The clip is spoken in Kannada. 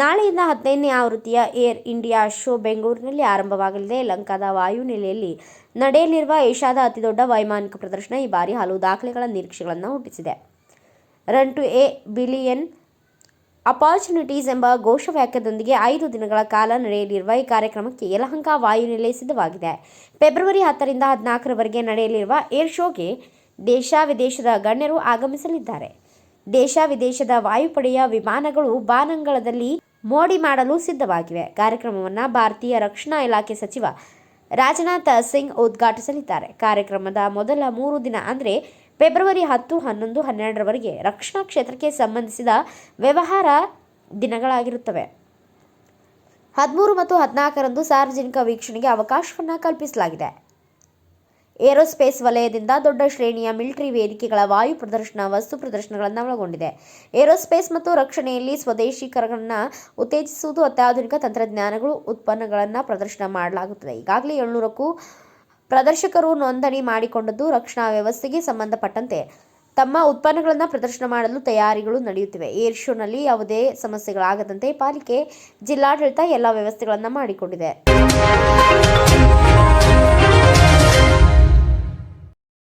ನಾಳೆಯಿಂದ ಹದಿನೈದನೇ ಆವೃತ್ತಿಯ ಏರ್ ಇಂಡಿಯಾ ಶೋ ಬೆಂಗಳೂರಿನಲ್ಲಿ ಆರಂಭವಾಗಲಿದೆ. ಲಂಕಾದ ವಾಯುನೆಲೆಯಲ್ಲಿ ನಡೆಯಲಿರುವ ಏಷ್ಯಾದ ಅತಿದೊಡ್ಡ ವೈಮಾನಿಕ ಪ್ರದರ್ಶನ ಈ ಬಾರಿ ಹಲವು ದಾಖಲೆಗಳ ನಿರೀಕ್ಷೆಗಳನ್ನು ಹುಟ್ಟಿಸಿದೆ. Run to a billion opportunities ಎಂಬ ಘೋಷವಾಕ್ಯದೊಂದಿಗೆ ಐದು ದಿನಗಳ ಕಾಲ ನಡೆಯಲಿರುವ ಈ ಕಾರ್ಯಕ್ರಮಕ್ಕೆ ಯಲಹಂಕ ವಾಯುನೆಲೆ ಸಿದ್ಧವಾಗಿದೆ. ಫೆಬ್ರವರಿ ಹತ್ತರಿಂದ ಹದಿನಾಲ್ಕರವರೆಗೆ ನಡೆಯಲಿರುವ ಏರ್ ಶೋಗೆ ದೇಶ ವಿದೇಶದ ಗಣ್ಯರು ಆಗಮಿಸಲಿದ್ದಾರೆ. ದೇಶ ವಿದೇಶದ ವಾಯುಪಡೆಯ ವಿಮಾನಗಳು ಬಾನಂಗಳದಲ್ಲಿ ಮೋಡಿ ಮಾಡಲು ಸಿದ್ಧವಾಗಿವೆ. ಕಾರ್ಯಕ್ರಮವನ್ನು ಭಾರತೀಯ ರಕ್ಷಣಾ ಇಲಾಖೆ ಸಚಿವ ರಾಜನಾಥ್ ಸಿಂಗ್ ಉದ್ಘಾಟಿಸಲಿದ್ದಾರೆ. ಕಾರ್ಯಕ್ರಮದ ಮೊದಲ ಮೂರು ದಿನ ಅಂದರೆ ಫೆಬ್ರವರಿ ಹತ್ತು, ಹನ್ನೊಂದು, ಹನ್ನೆರಡರವರೆಗೆ ರಕ್ಷಣಾ ಕ್ಷೇತ್ರಕ್ಕೆ ಸಂಬಂಧಿಸಿದ ವ್ಯವಹಾರ ದಿನಗಳಾಗಿರುತ್ತವೆ. ಹದಿಮೂರು ಮತ್ತು ಹದಿನಾಲ್ಕರಂದು ಸಾರ್ವಜನಿಕ ವೀಕ್ಷಣೆಗೆ ಅವಕಾಶವನ್ನು ಕಲ್ಪಿಸಲಾಗಿದೆ. ಏರೋಸ್ಪೇಸ್ ವಲಯದಿಂದ ದೊಡ್ಡ ಶ್ರೇಣಿಯ ಮಿಲಿಟರಿ ವೇದಿಕೆಗಳ ವಾಯು ಪ್ರದರ್ಶನ, ವಸ್ತು ಪ್ರದರ್ಶನಗಳನ್ನು ಒಳಗೊಂಡಿದೆ. ಏರೋಸ್ಪೇಸ್ ಮತ್ತು ರಕ್ಷಣೆಯಲ್ಲಿ ಸ್ವದೇಶೀಕರಣ ಉತ್ತೇಜಿಸುವುದು ಅತ್ಯಾಧುನಿಕ ತಂತ್ರಜ್ಞಾನಗಳು ಉತ್ಪನ್ನಗಳನ್ನು ಪ್ರದರ್ಶನ ಮಾಡಲಾಗುತ್ತದೆ. ಈಗಾಗಲೇ ಏಳ್ನೂರಕ್ಕೂ ಪ್ರದರ್ಶಕರು ನೋಂದಣಿ ಮಾಡಿಕೊಂಡದ್ದು ರಕ್ಷಣಾ ವ್ಯವಸ್ಥೆಗೆ ಸಂಬಂಧಪಟ್ಟಂತೆ. ತಮ್ಮ ಉತ್ಪನ್ನಗಳನ್ನು ಪ್ರದರ್ಶನ ಮಾಡಲು ತಯಾರಿಗಳು ನಡೆಯುತ್ತಿವೆ. ಏರ್ ಶೋನಲ್ಲಿ ಯಾವುದೇ ಸಮಸ್ಯೆಗಳಾಗದಂತೆ ಪಾಲಿಕೆ, ಜಿಲ್ಲಾಡಳಿತ ಎಲ್ಲ ವ್ಯವಸ್ಥೆಗಳನ್ನು ಮಾಡಿಕೊಂಡಿದೆ.